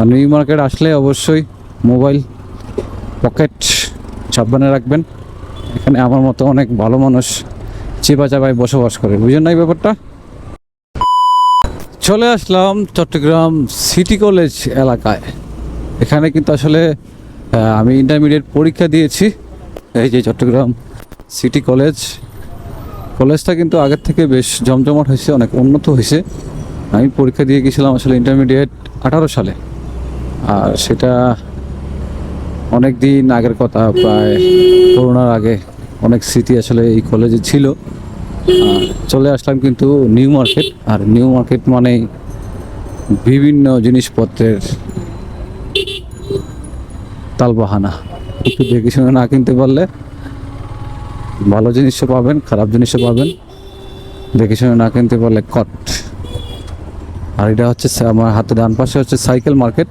আর new market আসলে অবশ্যই mobile pocket সাবধানে রাখবেন। এখানে আমার মতো অনেক ভালো মানুষ চিপা চাপায় বসবাস করে, বুঝেন না এই ব্যাপারটা? চলে আসলাম চট্টগ্রাম সিটি কলেজ এলাকায়। এখানে কিন্তু আসলে আমি ইন্টারমিডিয়েট পরীক্ষা দিয়েছি। এই যে চট্টগ্রাম সিটি কলেজ কলেজটা কিন্তু আগের থেকে বেশ জমজমাট হয়েছে, অনেক উন্নত হয়েছে। আমি পরীক্ষা দিয়ে গেছিলাম আসলে ইন্টারমিডিয়েট আঠারো সালে। আর সেটা অনেক দিন আগের কথা, প্রায় করোনার আগে অনেক স্মৃতি আসলে এই কলেজে ছিল। চলে আসলাম কিন্তু নিউ মার্কেট আর নিউ মার্কেট মানেই বিভিন্ন জিনিসপত্রের তালবাহানা। একটু দেখে শুনে না কিনতে পারলে ভালো জিনিসও পাবেন, খারাপ জিনিসও পাবেন। দেখে শুনে না কিনতে পারলে কট আর এটা হচ্ছে আমার হাতে ডান পাশে হচ্ছে সাইকেল মার্কেট।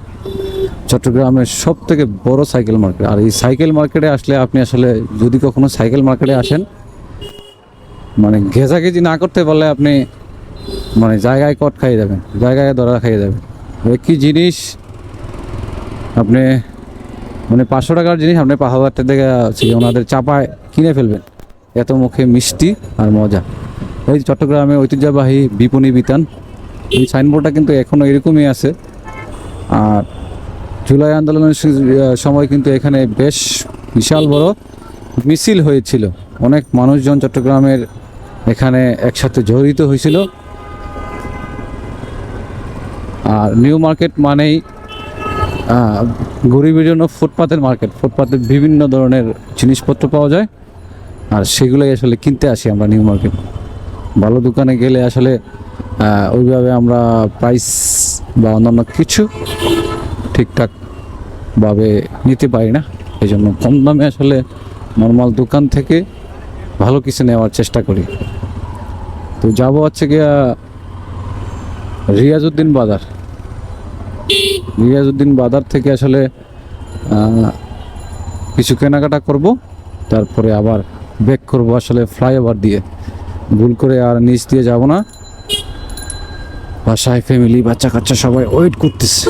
চট্টগ্রামের সব থেকে বড় সাইকেল মার্কেট। আর এই সাইকেল মার্কেটে আসলে আপনি আসলে যদি কখনো সাইকেল মার্কেটে আসেন মানে ঘেঁচাঘেঁচি না করতে পারলে আপনি মানে জায়গায় কট খাইয়ে যাবেন, জায়গায় দরা খাইয়ে যাবেন। একই জিনিস আপনি মানে পাঁচশো টাকার জিনিস আপনি টাকা থেকে ওনাদের চাপায় কিনে ফেলবেন। এত মুখে মিষ্টি আর মজা। এই চট্টগ্রামে ঐতিহ্যবাহী বিপণী বিতান, এই সাইনবোর্ডটা কিন্তু এখনও এরকমই আছে। আর জুলাই আন্দোলনের সময় কিন্তু এখানে বেশ বিশাল বড় মিছিল হয়েছিল। অনেক মানুষজন চট্টগ্রামের এখানে একসাথে জড়িত হয়েছিল। আর নিউ মার্কেট মানেই গরিবের জন্য ফুটপাতের মার্কেট। ফুটপাতের বিভিন্ন ধরনের জিনিসপত্র পাওয়া যায়। আর সেগুলোই আসলে কিনতে আসি আমরা নিউ মার্কেট। ভালো দোকানে গেলে আসলে ওইভাবে আমরা প্রাইস বা অন্যান্য কিছু ঠিকঠাকভাবে নিতে পারি না। এই জন্য কম দামে আসলে নর্মাল দোকান থেকে ভালো কিছু নেওয়ার চেষ্টা করি। তো যাব হচ্ছে গিয়া রিয়াজউদ্দিন বাজার। রিয়াজউদ্দিন বাজার থেকে আসলে কিছু কেনাকাটা করব, তারপরে আবার ব্যাক করব আসলে ফ্লাইওভার দিয়ে। ভুল করে আর নিচ দিয়ে যাব না। বাসায় ফ্যামিলি বাচ্চা কাচ্চা সবাই ওয়েট করতেছে।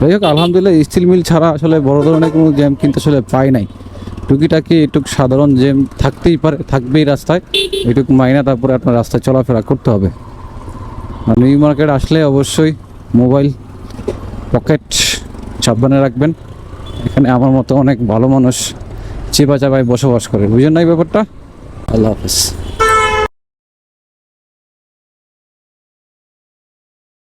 যাই হোক, আলহামদুলিল্লাহ স্টিল মিল ছাড়া আসলে বড় ধরনের কোনো জ্যাম কিন্তু আসলে পাই নাই। টুকিটাকি একটু সাধারণ জ্যাম থাকতেই পারে, থাকবেই রাস্তায়। এটুকু মাইনা তারপরে আপনার রাস্তায় চলাফেরা করতে হবে। নিউ মার্কেট আসলে অবশ্যই মোবাইল পকেট সাবধানে রাখবেন। এখানে আমার মতো অনেক ভালো মানুষ চেপা চাপায় বসবাস করে। বুঝেন না এই ব্যাপারটা? আল্লাহ হাফিজ।